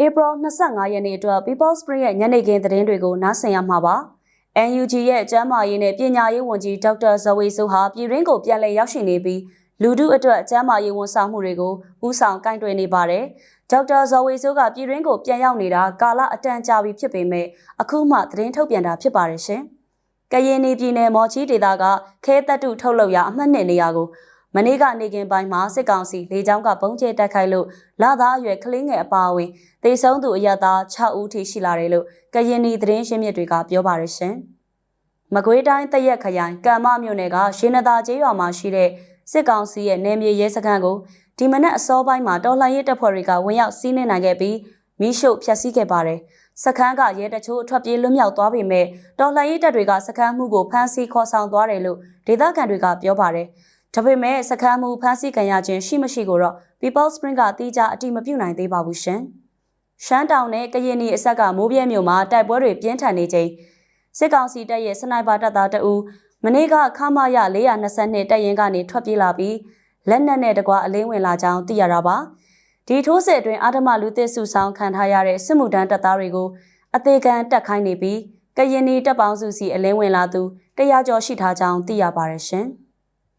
April 25ရက်နေ့အတွက် People Spring ရဲ့ညနေခင်းသတင်းတွေကိုနားဆင်ရမှာပါ။ NUG ရဲ့ကျန်းမာရေးနဲ့ပညာရေးဝန်ကြီးဒေါက်တာဇဝေဆိုဟာပြည်ရင်းကိုပြန်လည်ရောက်ရှိနေပြီးလူထုအတွက်ကျန်းမာရေးဝန်ဆောင်မှုတွေကိုဦးဆောင်ကင်တွယ်နေပါတယ်။ဒေါက်တာဇဝေဆိုကပြည်ရင်းကိုပြန်ရောက်နေတာကာလအတန်ကြာပြီဖြစ်ပေမဲ့အခုမှသတင်းထုတ်ပြန်တာဖြစ်ပါတယ်ရှင်။ကရင်ပြည်နယ်မော်ချီဒေသကခဲတက်တုထုတ်လုပ်ရာအမှတ်နှစ်နေရာကို မနေ့ကနေကင်ပိုင်းမှာစစ်ကောင်စီလေကြောင်းကပုံကျဲတိုက်ခိုက်လို့လာသားအရွယ်ကလေးငယ်အပါအဝင်သေဆုံးသူအရသား6ဦးထိရှိလာတယ်လို့ကရင်နီသတင်းရှင်းမြစ်တွေကပြောပါရရှင်။မကွေးတိုင်းတရက်ခရိုင်ကံမမြို့နယ်ကရှင်းနသာကျေးရွာမှာရှိတဲ့စစ်ကောင်စီရဲ့နယ်မြေရဲစခန်းကိုဒီမနက်အစောပိုင်းမှာတော်လှန်ရေးတပ်ဖွဲ့တွေကဝင်ရောက်စီးနင်းနိုင်ခဲ့ပြီးမိရှုဖျက်ဆီးခဲ့ပါတယ်။စခန်းကရဲတချို့ထွက်ပြေးလွတ်မြောက်သွားပေမဲ့တော်လှန်ရေးတပ်တွေကစခန်းမှုကိုဖမ်းဆီးခေါ်ဆောင်သွားတယ်လို့ဒေသခံတွေကပြောပါတယ်။ ဒါပေမဲ့စခန်းမူဖမ်းဆီးခံရခြင်းရှိမရှိကိုတော့ People Spring ကတိကျအတိမပြုနိုင်သေးပါဘူးရှင်။ရှမ်းတောင်နဲ့ကရင်နီအဆက်ကမိုးပြဲမြို့မှာတိုက်ပွဲတွေပြင်းထန်နေချိန်စစ်ကောင်စီတပ်ရဲ့စနိုက်ပါတပ်သားတအူမနေ့ကခမာရ422တပ်ရင်ကနေထွက်ပြေးလာပြီးလက်နက်နဲ့တကွာအလင်းဝင်လာကြောင်းသိရတာပါ။ဒီထိုးစစ်အတွင်းအာဓမလူသစ်စုဆောင်ခံထားရတဲ့စစ်မှုထမ်းတပ်သားတွေကိုအသေးခံတက်ခိုင်းနေပြီးကရင်နီတပ်ပေါင်းစုစီအလင်းဝင်လာသူတရားကျော်ရှိထားကြောင်းသိရပါတယ်ရှင်။